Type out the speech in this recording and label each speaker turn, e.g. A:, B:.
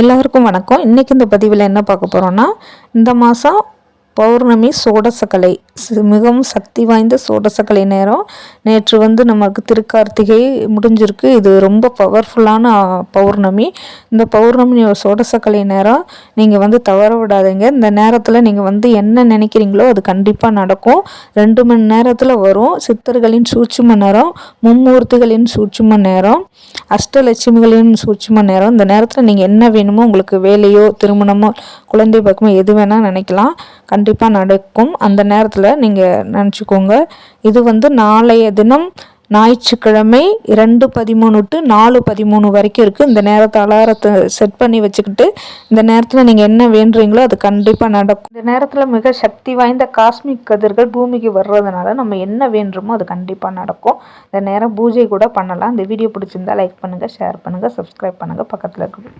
A: எல்லோருக்கும் வணக்கம். இன்றைக்கி இந்த பதிவில் என்ன பார்க்க போகிறோன்னா இந்த மாதம் பௌர்ணமி சோடசக்கலை. மிகவும் சக்தி வாய்ந்த சோடசக்கலை நேரம். நேற்று வந்து நமக்கு திருக்கார்த்திகை முடிஞ்சிருக்கு. இது ரொம்ப பவர்ஃபுல்லான பௌர்ணமி. இந்த பௌர்ணமி சோடசக்கலை நேரம் நீங்கள் வந்து தவற விடாதீங்க. இந்த நேரத்தில் நீங்கள் வந்து என்ன நினைக்கிறீங்களோ அது கண்டிப்பாக நடக்கும். ரெண்டு மணி நேரத்தில் வரும். சித்தர்களின் சூட்சும நேரம் மும்மூர்த்திகளின் சூட்சும நேரம் அஷ்டலட்சுமிகளின் சூட்சும நேரம். இந்த நேரத்தில் நீங்கள் என்ன வேணுமோ உங்களுக்கு வேலையோ திருமணமோ குழந்தை பக்கமோ எது வேணால் நினைக்கலாம். கண்டிப்பாக நடக்கும். அந்த நேரத்தில் நீங்கள் நினச்சிக்கோங்க. இது வந்து நாளைய தினம் ஞாயிற்றுக்கிழமை ரெண்டு பதிமூணு டு நாலு பதிமூணு வரைக்கும் இருக்குது இந்த நேரத்தை அலாரத்தை செட் பண்ணி வச்சுக்கிட்டு இந்த நேரத்தில் நீங்கள் என்ன வேண்டுறீங்களோ அது கண்டிப்பாக நடக்கும். இந்த நேரத்தில் மிக சக்தி வாய்ந்த காஸ்மிக் கதிர்கள் பூமிக்கு வர்றதுனால நம்ம என்ன வேண்டுமோ அது கண்டிப்பாக நடக்கும். இந்த நேரம் பூஜை கூட பண்ணலாம். இந்த வீடியோ பிடிச்சிருந்தா லைக் பண்ணுங்கள் ஷேர் பண்ணுங்கள் சப்ஸ்கிரைப் பண்ணுங்கள் பக்கத்தில் இருக்குது